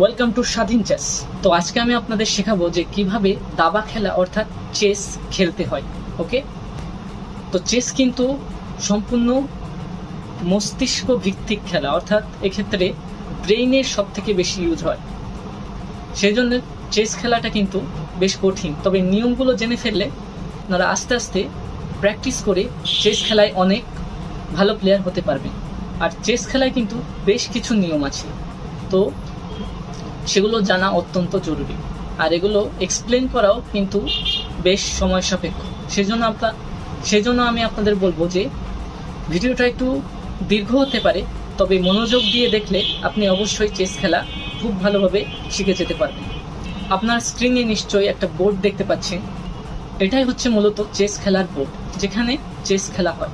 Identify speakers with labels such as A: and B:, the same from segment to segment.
A: Welcome to স্বাধীন chess তো আজকে আমি আপনাদের শেখাবো যে কীভাবে দাবা খেলা অর্থাৎ চেস খেলতে হয় ওকে তো চেস কিন্তু সম্পূর্ণ মস্তিষ্ক ভিত্তিক খেলা, অর্থাৎ এক্ষেত্রে ব্রেইনের সব থেকে বেশি ইউজ হয়। সেই জন্য চেস খেলাটা কিন্তু বেশ কঠিন। তবে নিয়মগুলো জেনে ফেললে আপনারা আস্তে আস্তে প্র্যাকটিস করে চেস খেলায় অনেক ভালো প্লেয়ার হতে পারবেন। আর চেস খেলায় কিন্তু বেশ কিছু নিয়ম আছে। তো সেগুলো জানা অত্যন্ত জরুরি। আর এগুলো এক্সপ্লেন করাও কিন্তু বেশ সময় সাপেক্ষ। সেজন্য আপনার সেজন্য আমি আপনাদের বলব যে, ভিডিওটা একটু দীর্ঘ হতে পারে, তবে মনোযোগ দিয়ে দেখলে আপনি অবশ্যই চেস খেলা খুব ভালোভাবে শিখে যেতে পারবেন। আপনার স্ক্রিনে নিশ্চয়ই একটা বোর্ড দেখতে পাচ্ছেন। এটাই হচ্ছে মূলত চেস খেলার বোর্ড যেখানে চেস খেলা হয়।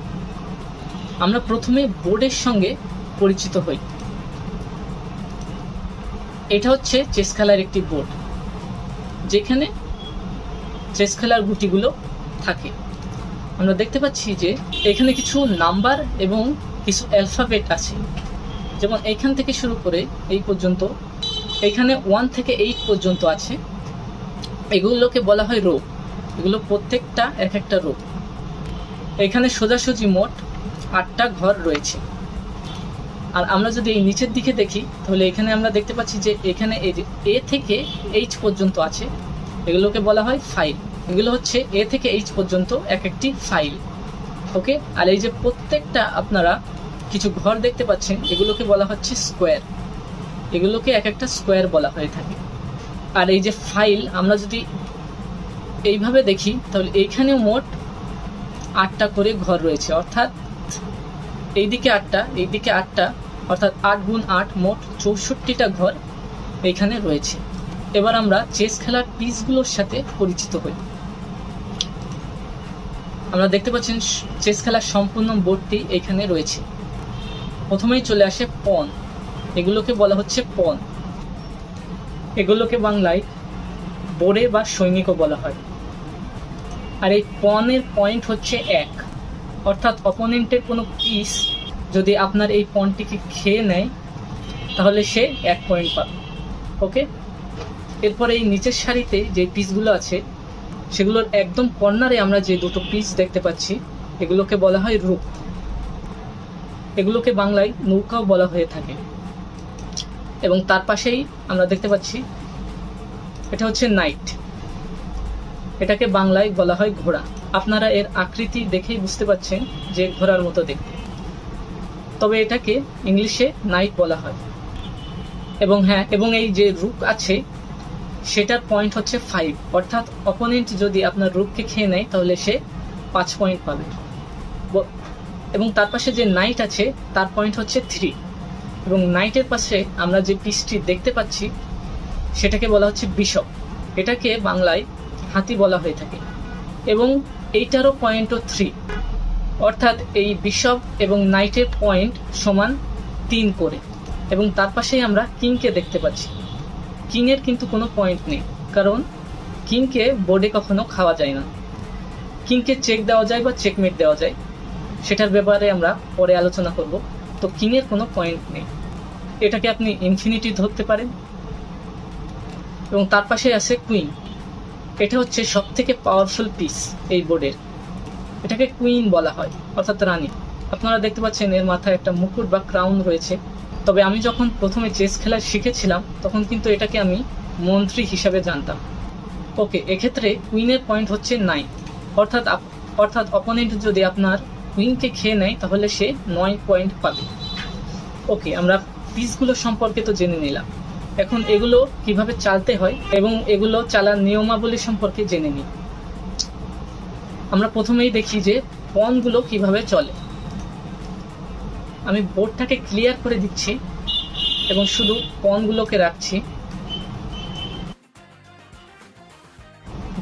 A: আমরা প্রথমে বোর্ডের সঙ্গে পরিচিত হই। এটা হচ্ছে চেস খেলার একটি বোর্ড যেখানে চেস খেলার গুটিগুলো থাকে। আমরা দেখতে পাচ্ছি যে এখানে কিছু নাম্বার এবং কিছু অ্যালফাবেট আছে। যেমন এইখান থেকে শুরু করে এই পর্যন্ত, এখানে ওয়ান থেকে এইট পর্যন্ত আছে। এগুলোকে বলা হয় রো এগুলো প্রত্যেকটা এক একটা রো এখানে সোজাসুজি মোট আটটা ঘর রয়েছে। আর আমরা যদি এই নিচের দিকে দেখি, তাহলে এখানে আমরা দেখতে পাচ্ছি যে এখানে এই যে এ থেকে এইচ পর্যন্ত আছে, এগুলোকে বলা হয় ফাইল এগুলো হচ্ছে এ থেকে এইচ পর্যন্ত এক একটি ফাইল ওকে আর এই যে প্রত্যেকটা আপনারা কিছু ঘর দেখতে পাচ্ছেন, এগুলোকে বলা হচ্ছে স্কোয়ার এগুলোকে এক একটা স্কোয়ার বলা হয়ে থাকে। আর এই যে ফাইল আমরা যদি এইভাবে দেখি, তাহলে এইখানেও মোট আটটা করে ঘর রয়েছে। অর্থাৎ এইদিকে আটটা এইদিকে আটটা, অর্থাৎ আট গুণ আট মোট চৌষট্টিটা ঘর এইখানে রয়েছে। এবার আমরা চেস খেলার পিসগুলোর সাথে পরিচিত হই। আমরা দেখতে পাচ্ছেন চেস খেলার সম্পূর্ণ বোর্ডটি এখানে রয়েছে। প্রথমেই চলে আসে পন। এগুলোকে বলা হচ্ছে পন। এগুলোকে বাংলায় বোরে বা সৈনিকও বলা হয়। আর এই পনেরো পয়েন্ট হচ্ছে এক। অর্থাৎ অপোনেন্টের কোনো পিস যদি আপনার এই পয়েন্টটিকে খেয়ে নেয়, তাহলে সে এক পয়েন্ট পাবে। ওকে এরপরে এই নিচের সারিতে যে পিসগুলো আছে, সেগুলোর একদম কর্নারে আমরা যে দুটো পিস দেখতে পাচ্ছি, এগুলোকে বলা হয় রূপ এগুলোকে বাংলায় নৌকাও বলা হয়ে থাকে। এবং তার পাশেই আমরা দেখতে পাচ্ছি, এটা হচ্ছে নাইট এটাকে বাংলায় বলা হয় ঘোড়া। আপনারা এর আকৃতি দেখেই বুঝতে পাচ্ছেন যে ঘোড়ার মতো দেখতে। তবে এটাকে ইংলিশে নাইট বলা হয়। এবং হ্যাঁ এবং এই যে রুক আছে, সেটার পয়েন্ট হচ্ছে ফাইভ অর্থাৎ অপোনেন্ট যদি আপনার রুককে খেয়ে নেয়, তাহলে সে পাঁচ পয়েন্ট পাবে। এবং তার পাশে যে নাইট আছে, তার পয়েন্ট হচ্ছে থ্রি এবং নাইটের পাশে আমরা যে পিসটি দেখতে পাচ্ছি, সেটাকে বলা হচ্ছে বিশপ এটাকে বাংলায় হাতি বলা হয়ে থাকে। এবং এইটারও পয়েন্টও থ্রি অর্থাৎ এই বিশপ এবং নাইটের পয়েন্ট সমান তিন করে। এবং তার পাশেই আমরা কিংকে দেখতে পাচ্ছি। কিংয়ের কিন্তু কোনো পয়েন্ট নেই। কারণ কিংকে বোর্ডে কখনো খাওয়া যায় না। কিংকে চেক দেওয়া যায় বা চেকমেট দেওয়া যায়, সেটার ব্যাপারে আমরা পরে আলোচনা করব। তো কিংয়ের কোনো পয়েন্ট নেই। এটাকে আপনি ইনফিনিটি ধরতে পারেন। এবং তার পাশে আছে কুইন এটা হচ্ছে সব থেকে পাওয়ারফুল পিস এই বোর্ডের এটাকে কুইন বলা হয়, অর্থাৎ রানী। আপনারা দেখতে পাচ্ছেন এর মাথায় একটা মুকুট বা ক্রাউন রয়েছে। তবে আমি যখন প্রথমে চেস খেলা শিখেছিলাম, তখন কিন্তু এটাকে আমি মন্ত্রী হিসাবে জানতাম। ওকে, এক্ষেত্রে কুইনের পয়েন্ট হচ্ছে নাইন অর্থাৎ অর্থাৎ অপোনেন্ট যদি আপনার কুইনকে খেয়ে নেয়, তাহলে সে নয় পয়েন্ট পাবে। ওকে, আমরা পিসগুলো সম্পর্কে তো জেনে নিলাম। এখন এগুলো কীভাবে চালতে হয় এবং এগুলো চালার নিয়মাবলী সম্পর্কে জেনে নিই। আমরা প্রথমেই দেখি যে পনগুলো কীভাবে চলে। আমি বোর্ডটাকে ক্লিয়ার করে দিচ্ছি এবং শুধু পনগুলোকে রাখছি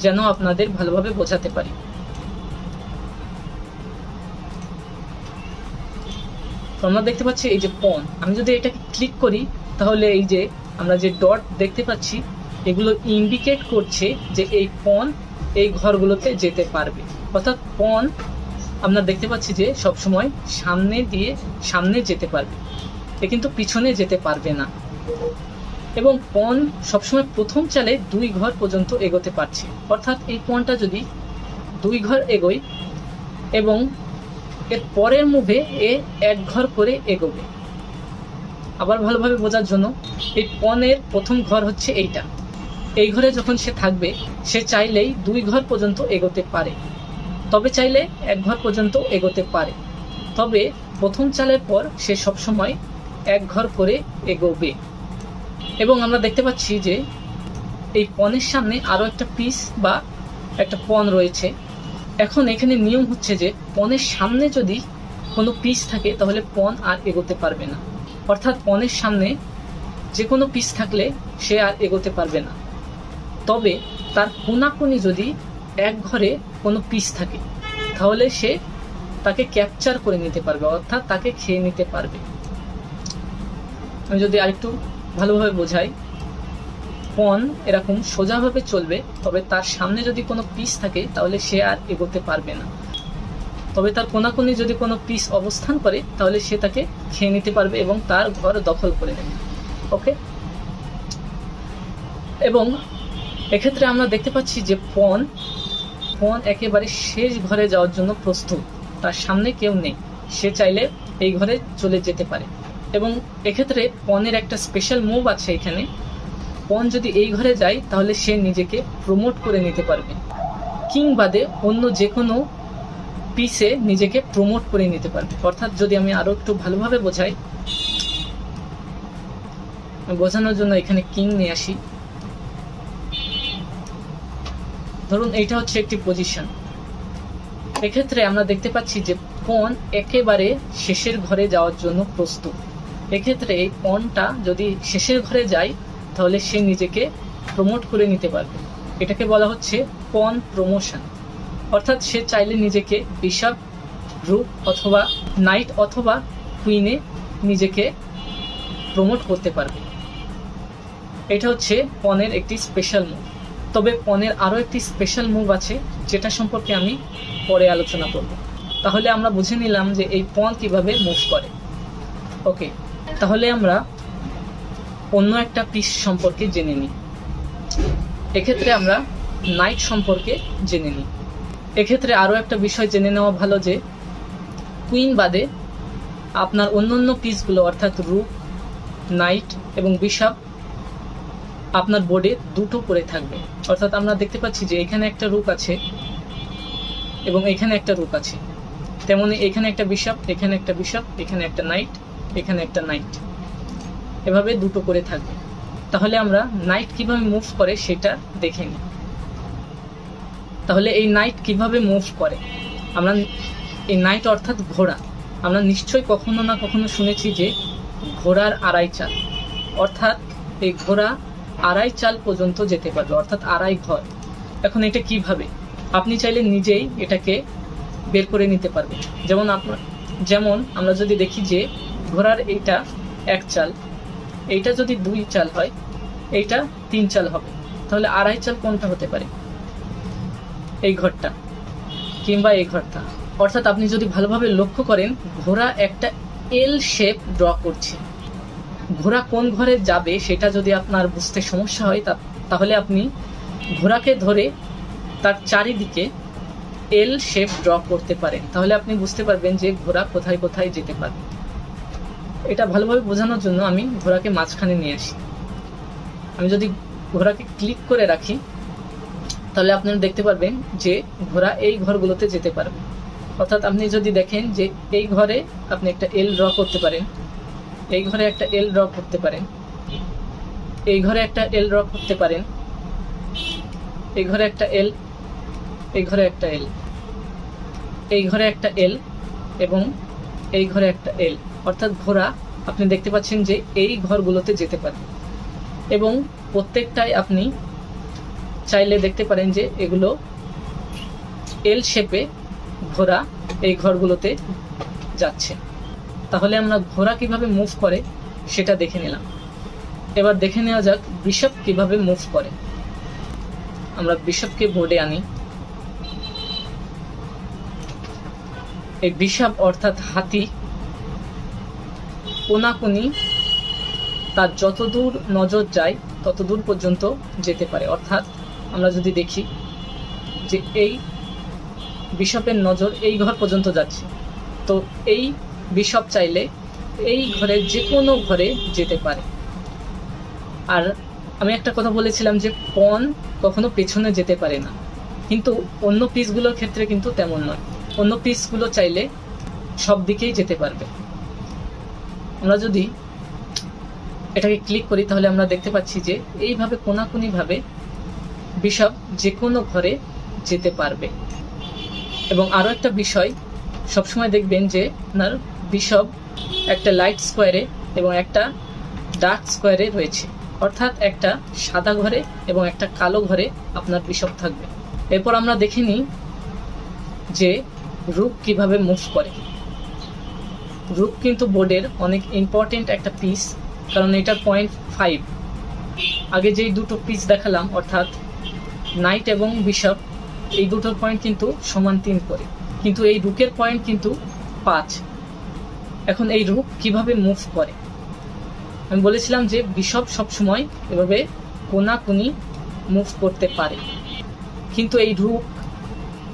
A: যেন আপনাদের ভালোভাবে বোঝাতে পারি। আমরা দেখতে পাচ্ছি এই যে পন আমি যদি এটাকে ক্লিক করি, তাহলে এই যে আমরা যে ডট দেখতে পাচ্ছি, এগুলো ইন্ডিকেট করছে যে এই পন এই ঘরগুলোতে যেতে পারবে। অর্থাৎ পন আমরা দেখতে পাচ্ছি যে সবসময় সামনে দিয়ে সামনে যেতে পারবে। এ কিন্তু পিছনে যেতে পারবে না। এবং পন সবসময় প্রথম চালে দুই ঘর পর্যন্ত এগোতে পারছে। অর্থাৎ এই পনটা যদি দুই ঘর এগোয় এবং এর পরের মুভে এ এক ঘর করে এগোবে। আবার ভালোভাবে বোঝার জন্য এই পনেরো প্রথম ঘর হচ্ছে এইটা। এই ঘরে যখন সে থাকবে, সে চাইলেই দুই ঘর পর্যন্ত এগোতে পারে। তবে চাইলে এক ঘর পর্যন্ত এগোতে পারে। তবে প্রথম চালের পর সে সবসময় এক ঘর করে এগোবে। এবং আমরা দেখতে পাচ্ছি যে এই পনেরো সামনে আরও একটা পিস বা একটা পন রয়েছে। এখন এখানে নিয়ম হচ্ছে যে পনেরো সামনে যদি কোনো পিস থাকে, তাহলে পন আর এগোতে পারবে না। অর্থাৎ পণের সামনে যে কোনো পিস থাকলে সে আর এগোতে পারবে না। তবে তার কোনাকুনি যদি এক ঘরে কোনো পিস থাকে, তাহলে সে তাকে ক্যাপচার করে নিতে পারবে, অর্থাৎ তাকে খেয়ে নিতে পারবে। আমি যদি আরেকটু ভালোভাবে বোঝাই, পণ এরকম সোজাভাবে চলবে, তবে তার সামনে যদি কোনো পিস থাকে, তাহলে সে আর এগোতে পারবে না। তবে তার কোনাকুনি যদি কোনো পিস অবস্থান করে, তাহলে সে তাকে খেয়ে নিতে পারবে এবং তার ঘর দখল করে নেবে। ওকে এবং এক্ষেত্রে আমরা দেখতে পাচ্ছি যে পন পন একেবারে শেষ ঘরে যাওয়ার জন্য প্রস্তুত। তার সামনে কেউ নেই। সে চাইলে এই ঘরে চলে যেতে পারে। এবং এক্ষেত্রে পনেরো একটা স্পেশাল মুভ আছে এখানে। পন যদি এই ঘরে যায়, তাহলে সে নিজেকে প্রমোট করে নিতে পারবে। কিং বাদে অন্য যে কোনো পিসে নিজেকে প্রমোট করে নিতে পারবে। অর্থাৎ যদি আমি আরও একটু ভালোভাবে বোঝাই বোঝানোর জন্য এখানে কিং নিয়ে আসি। ধরুন এইটা হচ্ছে একটি পজিশন এক্ষেত্রে আমরা দেখতে পাচ্ছি যে পন একেবারে শেষের ঘরে যাওয়ার জন্য প্রস্তুত। এক্ষেত্রে এই পনটা যদি শেষের ঘরে যায়, তাহলে সে নিজেকে প্রমোট করে নিতে পারবে। এটাকে বলা হচ্ছে পন প্রমোশন অর্থাৎ সে চাইলে নিজেকে বিশপ গ্রুপ অথবা নাইট অথবা কুইনে নিজেকে প্রমোট করতে পারবে। এটা হচ্ছে পনেরো একটি স্পেশাল মুভ তবে পনেরো আরও একটি স্পেশাল মুভ আছে যেটা সম্পর্কে আমি পরে আলোচনা করব। তাহলে আমরা বুঝে নিলাম যে এই পন কীভাবে মুভ করে। ওকে তাহলে আমরা অন্য একটা পিস সম্পর্কে জেনে নিই। এক্ষেত্রে আমরা নাইট সম্পর্কে জেনে নিই। এক্ষেত্রে আরও একটা বিষয় জেনে নেওয়া ভালো যে কুইন বাদে আপনার অন্য অন্য পিসগুলো, অর্থাৎ রুক নাইট এবং বিশাপ, আপনার বোর্ডে দুটো করে থাকবে। অর্থাৎ আমরা দেখতে পাচ্ছি যে এখানে একটা রুক আছে এবং এখানে একটা রুক আছে। তেমনি এখানে একটা বিশাপ, এখানে একটা বিশাপ, এখানে একটা নাইট, এখানে একটা নাইট। এভাবে দুটো করে থাকবে। তাহলে আমরা নাইট কীভাবে মুভ করে সেটা দেখে নিই। তাহলে এই নাইট কীভাবে মুভ করে? আমরা এই নাইট অর্থাৎ ঘোড়া। আমরা নিশ্চয়ই কখনো না কখনো শুনেছি যে ঘোড়ার আড়াই চাল। অর্থাৎ এই ঘোড়া আড়াই চাল পর্যন্ত যেতে পারবে, অর্থাৎ আড়াই ঘর। এখন এটা কীভাবে? আপনি চাইলে নিজেই এটাকে বের করে নিতে পারবেন। যেমন আপনার যেমন আমরা যদি দেখি যে ঘোড়ার এইটা এক চাল, এইটা যদি দুই চাল হয়, এইটা তিন চাল হবে। তাহলে আড়াই চাল কোনটা হতে পারে? এই ঘরটা, কিংবা এই ঘরটা। অর্থাৎ আপনি যদি ভালোভাবে লক্ষ্য করেন, ঘোড়া একটা এল শেপ ড্র করছে। ঘোড়া কোন ঘরে যাবে সেটা যদি আপনার বুঝতে সমস্যা হয় তাহলে আপনি ঘোড়াকে ধরে তার চারিদিকে এল শেপ ড্র করতে পারেন। তাহলে আপনি বুঝতে পারবেন যে ঘোড়া কোথায় কোথায় যেতে পারবে এটা ভালোভাবে বোঝানোর জন্য আমি ঘোড়াকে মাঝখানে নিয়ে আসি। আমি যদি ঘোড়াকে ক্লিক করে রাখি তাহলে আপনারা দেখতে পারবেন যে ঘোড়া এই ঘরগুলোতে যেতে পারবে। অর্থাৎ আপনি যদি দেখেন যে এই ঘরে আপনি একটা এল ড্র করতে পারেন, এই ঘরে একটা এল ড্র করতে পারেন, এই ঘরে একটা এল ড্র করতে পারেন, এই ঘরে একটা এল এই ঘরে একটা এল এই ঘরে একটা এল এবং এই ঘরে একটা এল অর্থাৎ ঘোড়া আপনি দেখতে পাচ্ছেন যে এই ঘরগুলোতে যেতে পারে এবং প্রত্যেকটাই আপনি চাইলে দেখতে পারেন যে এগুলো এল শেপে ঘোড়া এই ঘরগুলোতে যাচ্ছে। তাহলে আমরা ঘোড়া কীভাবে মুভ করে সেটা দেখে নিলাম। এবার দেখে নেওয়া যাক বিশপ কীভাবে মুভ করে। আমরা বিশপকে বোর্ডে আনি। এই বিশপ অর্থাৎ হাতি, কোনাকুনি, তার যতদূর নজর যায় ততদূর পর্যন্ত যেতে পারে। অর্থাৎ আমরা যদি দেখি যে এই বিশপের নজর এই ঘর পর্যন্ত যাচ্ছে। তো এই বিশপ চাইলে এই ঘরে যে কোনো ঘরে যেতে পারে। আর আমি একটা কথা বলেছিলাম যে পন কখনো পেছনে যেতে পারে না। কিন্তু অন্য পিসগুলোর ক্ষেত্রে কিন্তু তেমন নয়। অন্য পিসগুলো চাইলে সব দিকেই যেতে পারবে। আমরা যদি এটাকে ক্লিক করি, তাহলে আমরা দেখতে পাচ্ছি যে এইভাবে কোনাকুনিভাবে বিশপ যে কোনো ঘরে যেতে পারবে। এবং আরও একটা বিষয়, সবসময় দেখবেন যে আপনার বিশপ একটা লাইট স্কোয়ারে এবং একটা ডার্ক স্কোয়ারে রয়েছে। অর্থাৎ একটা সাদা ঘরে এবং একটা কালো ঘরে আপনার বিশপ থাকবে। এরপর আমরা দেখে নিই যে রূপ কীভাবে মুভ করে। রূপ কিন্তু বোর্ডের অনেক ইম্পর্টেন্ট একটা পিস কারণ এটার পয়েন্ট ফাইভ আগে যেই দুটো পিস দেখালাম, অর্থাৎ নাইট এবং বিশপ, এই দুটোর পয়েন্ট কিন্তু সমান তিন করে। কিন্তু এই রুকের পয়েন্ট কিন্তু পাঁচ। এখন এই রুক কীভাবে মুভ করে? আমি বলেছিলাম যে বিশপ সবসময় এভাবে কোনাকুনি মুভ করতে পারে। কিন্তু এই রুক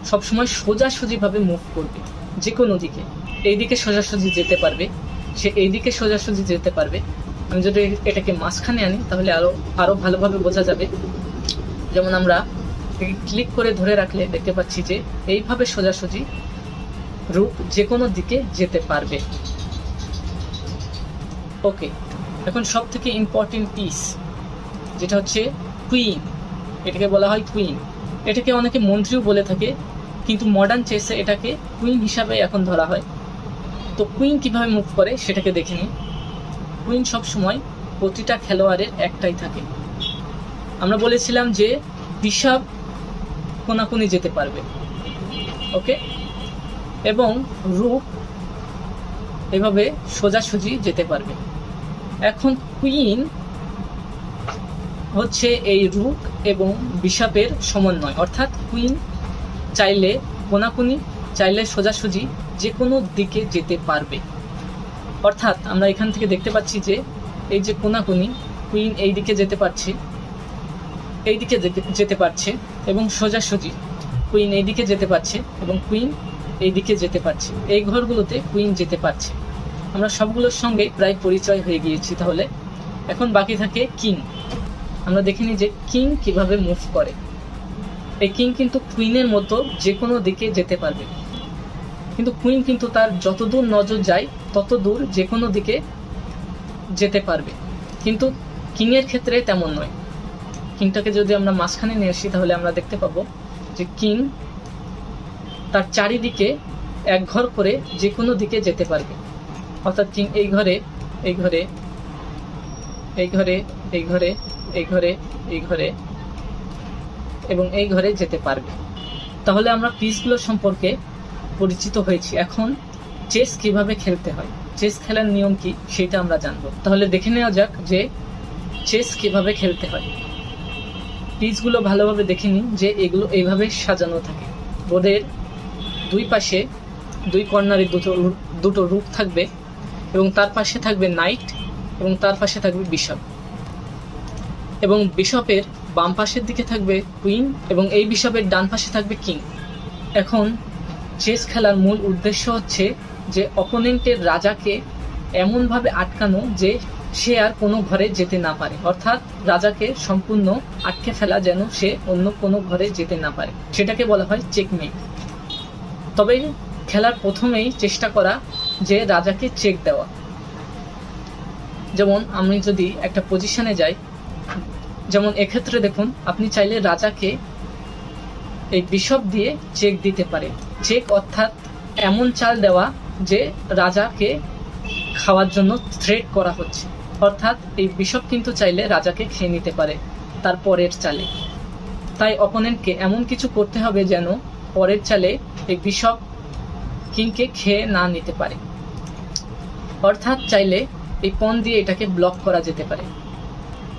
A: সবসময় সোজাসুজিভাবে মুভ করবে। যে কোনো দিকে। এই দিকে সোজাসুজি যেতে পারবে। সে এই দিকে সোজাসুজি যেতে পারবে। আমি যদি এটাকে মাঝখানে আনি, তাহলে আরও আরও ভালোভাবে বোঝা যাবে যেমন আমরা ক্লিক করে ধরে রাখলে দেখতে পাচ্ছি যে এইভাবে সোজাসুজি রূপ যে কোনো দিকে যেতে পারবে। ওকে এখন সব থেকে ইম্পর্টেন্ট পিস যেটা হচ্ছে কুইন এটাকে বলা হয় কুইন এটাকে অনেকে মন্ত্রীও বলে থাকে, কিন্তু মডার্ন চেসে এটাকে কুইন হিসাবে এখন ধরা হয়। তো কুইন কীভাবে মুভ করে সেটাকে দেখে নিই। কুইন সবসময় প্রতিটা খেলোয়াড়ের একটাই থাকে। আমরা বলেছিলাম যে বিশাপ কোনাকুনি যেতে পারবে। ওকে? এবং রূপ এভাবে সোজাসুজি যেতে পারবে। এখন কুইন হচ্ছে এই রুক এবং বিশাপের সমন্বয়। অর্থাৎ কুইন চাইলে কোনাকুনি, চাইলে সোজাসুজি যে কোনো দিকে যেতে পারবে। অর্থাৎ আমরা এখান থেকে দেখতে পাচ্ছি যে এই যে কোনাকুনি, কুইন এই দিকে যেতে পারছে। এই দিকে যেতে- পারছে এবং সোজাসুজি কুইন এই দিকে যেতে পারছে এবং কুইন এই দিকে যেতে পারছে। এই ঘরগুলোতে কুইন যেতে পারছে। আমরা সবগুলোর সঙ্গে প্রায় পরিচয় হয়ে গিয়েছি তাহলে। এখন বাকি থাকে কিং আমরা দেখে নিই যে কিং কীভাবে মুভ করে। এই কিং কিন্তু কুইনের মতো যে কোনো দিকে যেতে পারবে। কিন্তু কুইন কিন্তু তার যতদূর নজর যায় তত দূর যে কোনো দিকে যেতে পারবে। কিন্তু কিংয়ের ক্ষেত্রে তেমন নয়। কিংটাকে যদি আমরা মাঝখানে নিয়ে আসি, তাহলে আমরা দেখতে পাবো যে কিং তার চারিদিকে এক ঘর করে যে কোনো দিকে যেতে পারবে। অর্থাৎ কিং এই ঘরে এই ঘরে এই ঘরে এই ঘরে এই ঘরে এই ঘরে এবং এই ঘরে যেতে পারবে। তাহলে আমরা পিসগুলো সম্পর্কে পরিচিত হয়েছি। এখন চেস কীভাবে খেলতে হয়, চেস খেলার নিয়ম কি, সেটা আমরা জানব। তাহলে দেখে নেওয়া যাক যে চেস কীভাবে খেলতে হয়। পিসগুলো ভালোভাবে দেখে নিন যে এগুলো এইভাবে সাজানো থাকে। বোর্ডের দুই পাশে দুই কর্নারে দুটো দুটো রুক থাকবে এবং তার পাশে থাকবে নাইট এবং তার পাশে থাকবে বিশপ। এবং বিশপের বাম পাশের দিকে থাকবে কুইন এবং এই বিশপের ডান পাশে থাকবে কিং। এখন চেস খেলার মূল উদ্দেশ্য হচ্ছে যে অপোনেন্টের রাজাকে এমনভাবে আটকানো যে সে আর কোনো ঘরে যেতে না পারে। অর্থাৎ রাজাকে সম্পূর্ণ আটকে ফেলা যেন সে অন্য কোনো ঘরে যেতে না পারে। সেটাকে বলা হয় চেকমেট তবে খেলার প্রথমেই চেষ্টা করা যে রাজাকে চেক দেওয়া। যেমন আমি যদি একটা পজিশনে যাই, যেমন এক্ষেত্রে দেখুন, আপনি চাইলে রাজাকে এই বিশপ দিয়ে চেক দিতে পারে। চেক অর্থাৎ এমন চাল দেওয়া যে রাজাকে খাওয়ার জন্য থ্রেট করা হচ্ছে। অর্থাৎ এই বিশপ কিন্তু চাইলে রাজাকে খেয়ে নিতে পারে, তার পরের চালে। তাই অপোনেন্টকে এমন কিছু করতে হবে যেন পরের চালে এই বিশপ কিংকে খেয়ে না নিতে পারে। অর্থাৎ চাইলে এই পন দিয়ে এটাকে ব্লক করা যেতে পারে।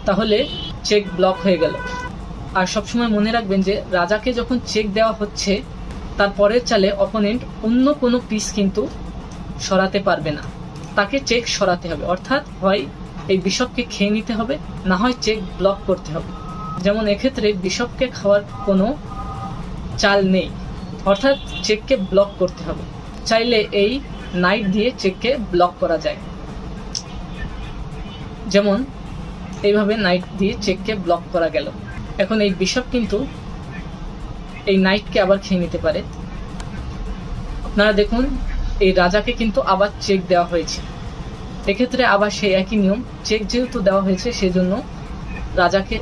A: তাহলে চেক ব্লক হয়ে গেল। আর সবসময় মনে রাখবেন যে রাজাকে যখন চেক দেওয়া হচ্ছে, তার পরের চালে অপোনেন্ট অন্য কোনো পিস কিন্তু সরাতে পারবে না। তাকে চেক সরাতে হবে। অর্থাৎ হয় এই বিশপকে খেয়ে নিতে হবে, না হয় চেক ব্লক করতে হবে। যেমন এক্ষেত্রে বিশপকে খাওয়ার কোনো চাল নেই, অর্থাৎ চেককে ব্লক করতে হবে। চাইলে এই নাইট দিয়ে চেককে ব্লক করা যায়। যেমন এইভাবে নাইট দিয়ে চেককে ব্লক করা গেল। এখন এই বিশপ কিন্তু এই নাইটকে আবার খেয়ে নিতে পারে। আপনারা দেখুন, এই রাজাকে কিন্তু আবার চেক দেওয়া হয়েছে। এক্ষেত্রে আবার সেই একই নিয়ম চেক যেহেতু দেওয়া হয়েছে সেজন্য রাজাকে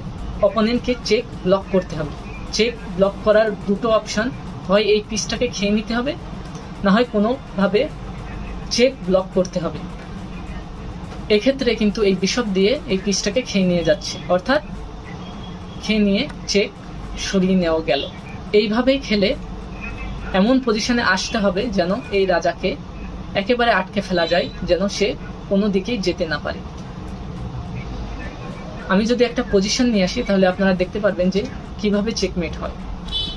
A: অপোনেন্টকে চেক ব্লক করতে হবে। চেক ব্লক করার দুটো অপশন হয় এই পিসটাকে খেয়ে নিতে হবে, না হয় কোনোভাবে চেক ব্লক করতে হবে। এক্ষেত্রে কিন্তু এই বিশপ দিয়ে এই পিসটাকে খেয়ে নিয়ে যাচ্ছে। অর্থাৎ খেয়ে নিয়ে চেক সরিয়ে নেওয়া গেল। এইভাবেই খেলে এমন পজিশনে আসতে হবে যেন এই রাজাকে একেবারে আটকে ফেলা যায়, যেন সে কোনো দিকেই যেতে না পারে। আমি যদি একটা পজিশন নিয়ে আসি, তাহলে আপনারা দেখতে পারবেন যে কীভাবে চেকমেট হয়।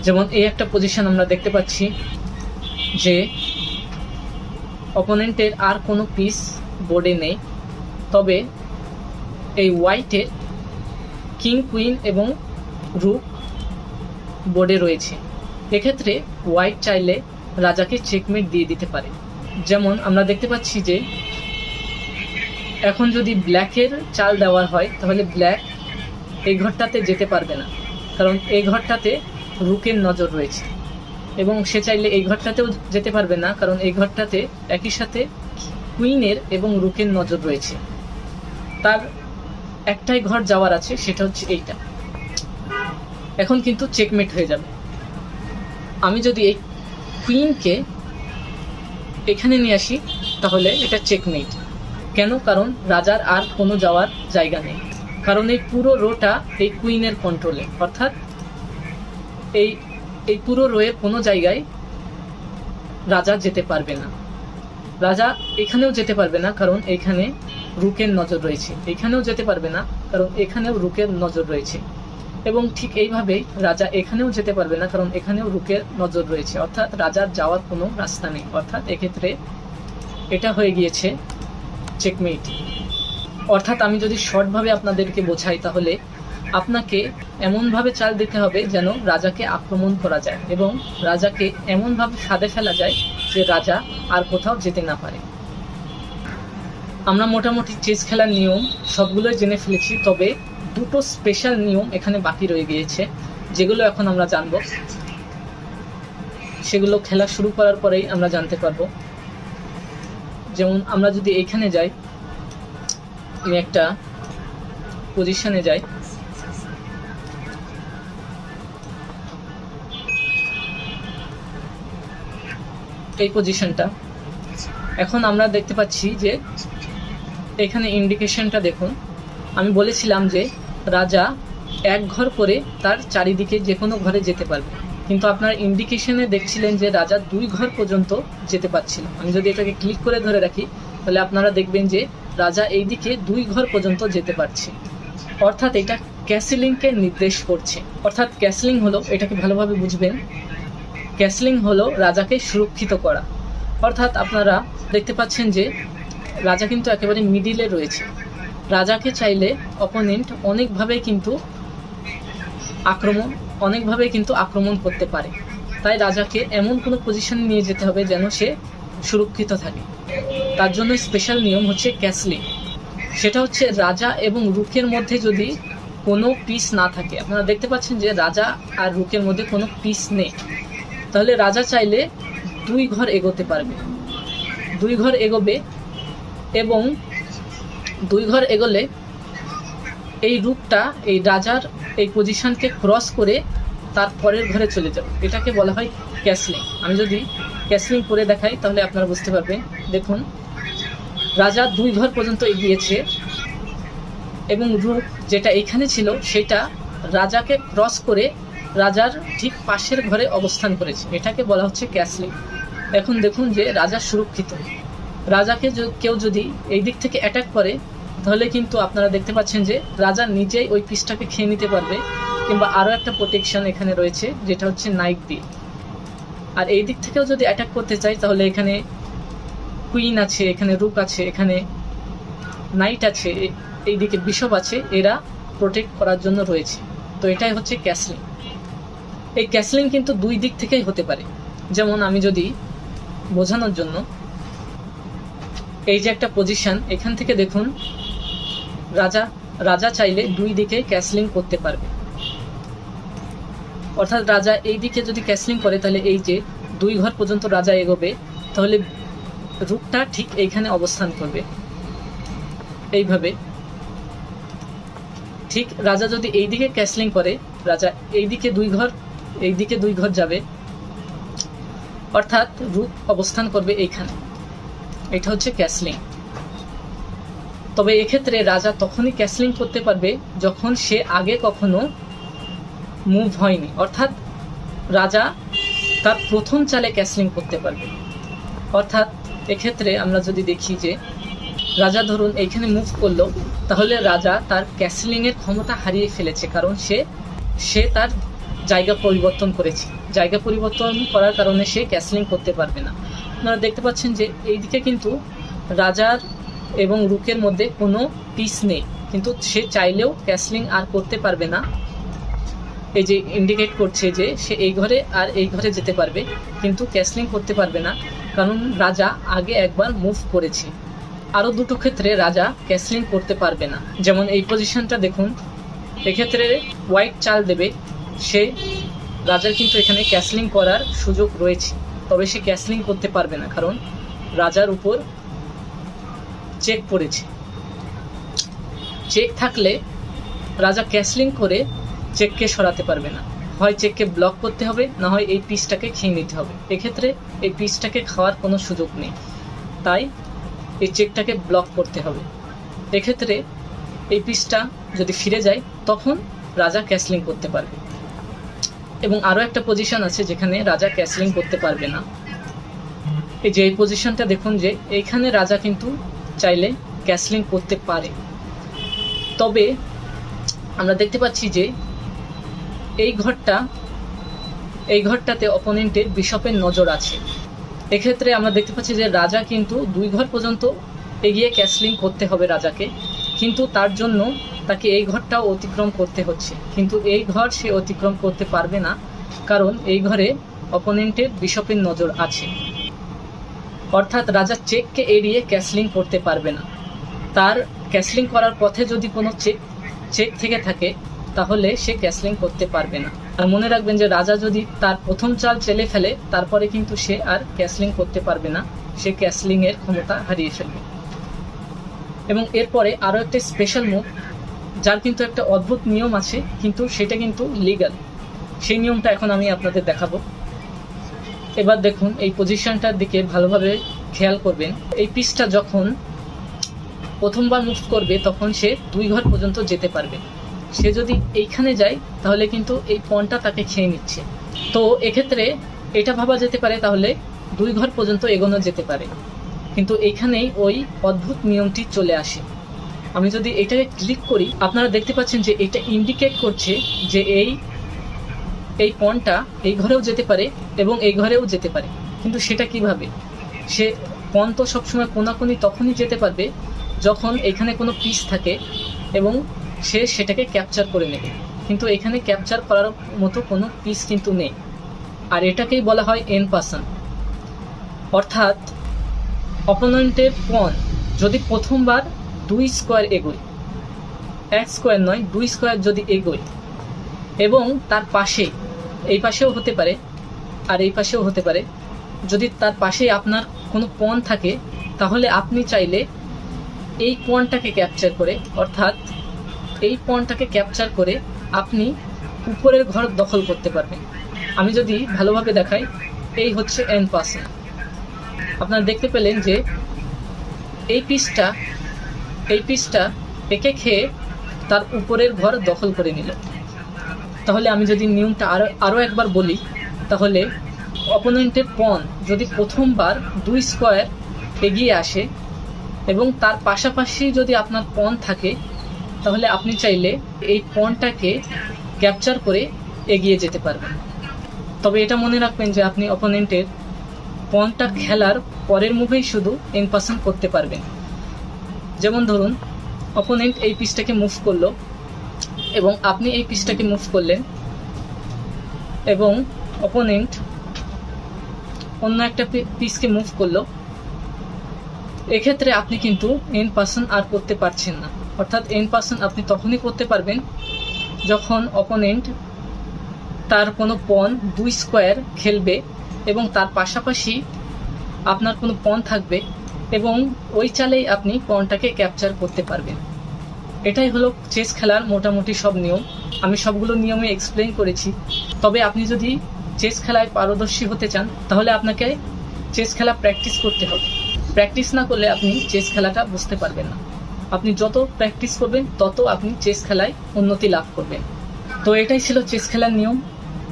A: যেমন এই একটা পজিশন আমরা দেখতে পাচ্ছি যে অপোনেন্টের আর কোনো পিস বোর্ডে নেই। তবে এই হোয়াইটের কিং কুইন এবং রুক বোর্ডে রয়েছে। এক্ষেত্রে হোয়াইট চাইলে রাজাকে চেকমেট দিয়ে দিতে পারে। যেমন আমরা দেখতে পাচ্ছি যে এখন যদি ব্ল্যাকের চাল দেওয়া হয়, তাহলে ব্ল্যাক এই ঘরটাতে যেতে পারবে না। কারণ এই ঘরটাতে রুকের নজর রয়েছে। এবং সে চাইলে এই ঘরটাতেও যেতে পারবে না, কারণ এই ঘরটাতে একই সাথে কুইনের এবং রুকের নজর রয়েছে। তার একটাই ঘর যাওয়ার আছে, সেটা হচ্ছে এইটা। এখন কিন্তু চেকমেট হয়ে যাবে। আমি যদি এই কুইনকে এখানে নিয়ে আসি, তাহলে এটা চেকমেট কেন? কারণ রাজার আর কোনো যাওয়ার জায়গা নেই। কারণ এই পুরো রোটা এই কুইনের কন্ট্রোলে। অর্থাৎ এই এই পুরো রোয়ের কোনো জায়গায় রাজা যেতে পারবে না। রাজা এখানেও যেতে পারবে না, কারণ এখানে রুকের নজর রয়েছে। এখানেও যেতে পারবে না, কারণ এখানেও রুকের নজর রয়েছে। এবং ঠিক এইভাবেই রাজা এখানেও যেতে পারবে না, কারণ এখানেও রুকের নজর রয়েছে। অর্থাৎ রাজার যাওয়ার কোনো রাস্তা নেই। অর্থাৎ এক্ষেত্রে এটা হয়ে গিয়েছে চেকমেট অর্থাৎ আমি যদি শর্টভাবে আপনাদেরকে বোঝাই তাহলে, আপনাকে এমনভাবে চাল দিতে হবে যেন রাজাকে আক্রমণ করা যায় এবং রাজাকে এমনভাবে ফাঁদে ফেলা যায় যে রাজা আর কোথাও যেতে না পারে। আমরা মোটামুটি চেস খেলার নিয়ম সবগুলোই জেনে ফেলেছি, তবে দুটো স্পেশাল নিয়ম এখানে বাকি রয়ে গিয়েছে, যেগুলো এখন আমরা জানব। সেগুলো খেলা শুরু করার পরেই আমরা জানতে পারব। যেমন আমরা যদি এখানে যাই আমি একটা পজিশনে যাই, এই পজিশনটা এখন আমরা দেখতে পাচ্ছি যে এখানে ইন্ডিকেশনটা দেখুন। আমি বলেছিলাম যে রাজা এক ঘর করে তার চারিদিকে যে কোনো ঘরে যেতে পারবে। কিন্তু আপনার ইন্ডিকেশনে দেখছিলেন যে রাজা দুই ঘর পর্যন্ত যেতে পারছিল। আমি যদি এটাকে ক্লিক করে ধরে রাখি, তাহলে আপনারা দেখবেন যে রাজা এই দিকে দুই ঘর পর্যন্ত যেতে পারছে। অর্থাৎ এটা ক্যাসেলিংকে নির্দেশ করছে। অর্থাৎ ক্যাসলিং হলো, এটাকে ভালোভাবে বুঝবেন ক্যাসলিং হলো রাজাকে সুরক্ষিত করা। অর্থাৎ আপনারা দেখতে পাচ্ছেন যে রাজা কিন্তু একেবারে মিডিলে রয়েছে। রাজাকে চাইলে অপোনেন্ট অনেকভাবে কিন্তু আক্রমণ অনেকভাবে কিন্তু আক্রমণ করতে পারে। তাই রাজাকে এমন কোনো পজিশনে নিয়ে যেতে হবে যেন সে সুরক্ষিত থাকে। তার জন্য স্পেশাল নিয়ম হচ্ছে ক্যাসলিং সেটা হচ্ছে রাজা এবং রুখের মধ্যে যদি কোনো পিস না থাকে। আপনারা দেখতে পাচ্ছেন যে রাজা আর রুকের মধ্যে কোনো পিস নেই। তাহলে রাজা চাইলে দুই ঘর এগোতে পারবে। দুই ঘর এগোবে এবং দুই ঘর এগোলে এই রূপটা, এই রাজার এই পজিশনকে ক্রস করে তার পরের ঘরে চলে যাবে এটাকে বলা হয় ক্যাসলিং আমি যদি ক্যাসলিং করে দেখাই, তাহলে আপনারা বুঝতে পারবেন। দেখুন, রাজা দুই ঘর পর্যন্ত এগিয়েছে এবং রূপ যেটা এখানে ছিল, সেটা রাজাকে ক্রস করে রাজার ঠিক পাশের ঘরে অবস্থান করেছে। এটাকে বলা হচ্ছে ক্যাসলিং এখন দেখুন যে রাজা সুরক্ষিত। রাজাকে কেউ যদি এই দিক থেকে অ্যাটাক করে তাহলে কিন্তু আপনারা দেখতে পাচ্ছেন যে রাজা নিজেই ওই পিসটাকে খেয়ে নিতে পারবে, কিংবা আরও একটা প্রোটেকশন এখানে রয়েছে, যেটা হচ্ছে নাইট দিয়ে। আর এই দিক থেকেও যদি অ্যাটাক করতে চাই, তাহলে এখানে কুইন আছে, এখানে রুক আছে, এখানে নাইট আছে এইদিকে বিশপ আছে, এরা প্রোটেক্ট করার জন্য রয়েছে। তো এটাই হচ্ছে ক্যাসলিং এই ক্যাসলিং কিন্তু দুই দিক থেকেই হতে পারে। যেমন আমি যদি বোঝানোর জন্য, এই যে একটা পজিশন এখান থেকে দেখুন রাজা রাজা চাইলে দুই দিকে ক্যাসলিং করতে পারবে। অর্থাৎ রাজা এই দিকে যদি ক্যাসলিং করে, তাহলে এই যে দুই ঘর পর্যন্ত রাজা এগোবে, তাহলে রূপটা ঠিক এইখানে অবস্থান করবে। এইভাবে ঠিক রাজা যদি এই দিকে ক্যাসলিং করে, রাজা এই দিকে দুই ঘর, এই দিকে দুই ঘর যাবে। অর্থাৎ রূপ অবস্থান করবে এইখানে। এটা হচ্ছে ক্যাসলিং তবে এক্ষেত্রে রাজা তখনই ক্যাসলিং করতে পারবে যখন সে আগে কখনো মুভ হয়নি। অর্থাৎ রাজা তার প্রথম চালে ক্যাসলিং করতে পারবে। অর্থাৎ এক্ষেত্রে আমরা যদি দেখি যে রাজা ধরুন এইখানে মুভ করল, তাহলে রাজা তার ক্যাসলিংয়ের ক্ষমতা হারিয়ে ফেলেছে, কারণ সে সে তার জায়গা পরিবর্তন করেছে। জায়গা পরিবর্তন করার কারণে সে ক্যাসলিং করতে পারবে না। আপনারা দেখতে পাচ্ছেন যে এইদিকে কিন্তু রাজার এবং রুকের মধ্যে কোনো পিস নেই। কিন্তু সে চাইলেও ক্যাসলিং আর করতে পারবে না। এই যে ইন্ডিকেট করছে যে সে এই ঘরে আর এই ঘরে যেতে পারবে, কিন্তু ক্যাসলিং করতে পারবে না, কারণ রাজা আগে একবার মুভ করেছে। আরও দুটো ক্ষেত্রে রাজা ক্যাসলিং করতে পারবে না। যেমন এই পজিশনটা দেখুন, এক্ষেত্রে হোয়াইট চাল দেবে, সে রাজার কিন্তু এখানে ক্যাসলিং করার সুযোগ রয়েছে, তবে সে ক্যাসলিং করতে পারবে না, কারণ রাজার উপর চেক পড়েছে চেক থাকলে রাজা ক্যাসলিং করে চেককে সরাতে পারবে না। হয় চেককে ব্লক করতে হবে, না হয় এই পিসটাকে খেয়ে নিতে হবে। এক্ষেত্রে এই পিসটাকে খাওয়ার কোনো সুযোগ নেই। তাই এই চেকটাকে ব্লক করতে হবে। এক্ষেত্রে এই পিসটা যদি ফিরে যায়, তখন রাজা ক্যাসলিং করতে পারবে। এবং আরও একটা পজিশন আছে যেখানে রাজা ক্যাসলিং করতে পারবে না। এই যে এই পজিশনটা দেখুন যে, এইখানে রাজা কিন্তু চাইলে ক্যাসলিং করতে পারে। তবে আমরা দেখতে পাচ্ছি যে এই ঘরটা, এই ঘরটাতে অপোনেন্টের বিশপের নজর আছে। এক্ষেত্রে আমরা দেখতে পাচ্ছি যে রাজা কিন্তু দুই ঘর পর্যন্ত এগিয়ে ক্যাসলিং করতে হবে রাজাকে। কিন্তু তার জন্য তাকে এই ঘরটাও অতিক্রম করতে হচ্ছে। কিন্তু এই ঘর সে অতিক্রম করতে পারবে না, কারণ এই ঘরে অপোনেন্টের বিশপের নজর আছে। অর্থাৎ রাজা চেককে এড়িয়ে ক্যাসলিং করতে পারবে না। তার ক্যাসলিং করার পথে যদি কোনো চেক চেক থেকে থাকে, তাহলে সে ক্যাসলিং করতে পারবে না। আর মনে রাখবেন যে রাজা যদি তার প্রথম চাল চেলে ফেলে, তারপরে কিন্তু সে আর ক্যাসলিং করতে পারবে না। সে ক্যাসলিং এর ক্ষমতা হারিয়ে ফেলবে। এবং এরপরে আরও একটা স্পেশাল মুভ যার কিন্তু একটা অদ্ভুত নিয়ম আছে, কিন্তু সেটা কিন্তু লিগাল সেই নিয়মটা এখন আমি আপনাদের দেখাবো। এবার দেখুন, এই পজিশনটার দিকে ভালোভাবে খেয়াল করবেন। এই পিসটা যখন প্রথমবার মুভ করবে, তখন সে দুই ঘর পর্যন্ত যেতে পারবে। সে যদি এইখানে যায়, তাহলে কিন্তু এই পণটা তাকে খেয়ে নিচ্ছে। তো এক্ষেত্রে এটা ভাবা যেতে পারে, তাহলে দুই ঘর পর্যন্ত এগোনো যেতে পারে। কিন্তু এইখানেই ওই অদ্ভুত নিয়মটি চলে আসে। আমি যদি এটাকে ক্লিক করি, আপনারা দেখতে পাচ্ছেন যে এটা ইন্ডিকেট করছে যে এই এই পণটা এই ঘরেও যেতে পারে এবং এই ঘরেও যেতে পারে। কিন্তু সেটা কীভাবে? সে পণ তো সবসময় কোনাকুনি তখনই যেতে পারবে যখন এখানে কোনো পিস থাকে এবং সে সেটাকে ক্যাপচার করে নেবে। কিন্তু এখানে ক্যাপচার করার মতো কোনো পিস কিন্তু নেই। আর এটাকেই বলা হয় এন পার্সন অর্থাৎ অপোনেন্টের পণ যদি প্রথমবার দুই স্কোয়ার এগোয়, এক স্কোয়ার নয়, দুই স্কোয়ার যদি এগোয় এবং তার পাশে এই পাশেও হতে পারে, আর এই পাশেও হতে পারে। যদি তার পাশেই আপনার কোনো পণ থাকে, তাহলে আপনি চাইলে এই পণটাকে ক্যাপচার করে, অর্থাৎ এই পণটাকে ক্যাপচার করে আপনি উপরের ঘর দখল করতে পারবেন। আমি যদি ভালোভাবে দেখাই, এই হচ্ছে এন পাসে আপনারা দেখতে পেলেন যে এই পিসটা এই পিসটা পেকে খেয়ে তার উপরের ঘর দখল করে নিল। তাহলে আমি যদি নিয়মটা আরও আরও একবার বলি, তাহলে অপোনেন্টের পণ যদি প্রথমবার দুই স্কোয়ার এগিয়ে আসে এবং তার পাশাপাশি যদি আপনার পণ থাকে, তাহলে আপনি চাইলে এই পণটাকে ক্যাপচার করে এগিয়ে যেতে পারবেন। তবে এটা মনে রাখবেন যে আপনি অপোনেন্টের পণটা খেলার পরের মুভেই শুধু এনপাসন করতে পারবেন। যেমন ধরুন অপোনেন্ট এই পিসটাকে মুভ করল এবং আপনি এই পিসটাকে মুভ করলেন এবং অপোনেন্ট অন্য একটা পিসকে মুভ করল। এক্ষেত্রে আপনি কিন্তু এন পার্সন আর করতে পারছেন না। অর্থাৎ এন পার্সন আপনি তখনই করতে পারবেন যখন অপোনেন্ট তার কোনো পন দুই স্কোয়ার খেলবে এবং তার পাশাপাশি আপনার কোনো পন থাকবে এবং ওই চালেই আপনি পনটাকে ক্যাপচার করতে পারবেন। এটাই হলো চেস খেলার মোটামুটি সব নিয়ম। আমি সবগুলো নিয়মে এক্সপ্লেন করেছি। তবে আপনি যদি চেস খেলায় পারদর্শী হতে চান, তাহলে আপনাকে চেস খেলা প্র্যাকটিস করতে হবে। প্র্যাকটিস না করলে আপনি চেস খেলাটা বুঝতে পারবেন না। আপনি যত প্র্যাকটিস করবেন, তত আপনি চেস খেলায় উন্নতি লাভ করবেন। তো এটাই ছিল চেস খেলার নিয়ম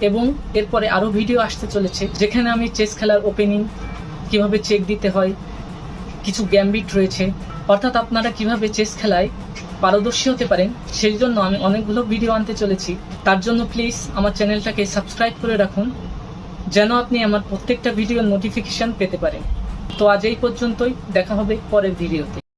A: এবং এরপরে আরও ভিডিও আসতে চলেছে, যেখানে আমি চেস খেলার ওপেনিং কীভাবে চেক দিতে হয়, কিছু গ্যাম্বিট রয়েছে। অর্থাৎ আপনারা কীভাবে চেস খেলায় পারদর্শী হতে পারেন, সেই জন্য আমি অনেকগুলো ভিডিও আনতে চলেছি। তার জন্য প্লিজ আমার চ্যানেলটাকে সাবস্ক্রাইব করে রাখুন, যেন আপনি আমার প্রত্যেকটা ভিডিওর নোটিফিকেশান পেতে পারেন। তো আজ এই পর্যন্তই, দেখা হবে পরের ভিডিওতে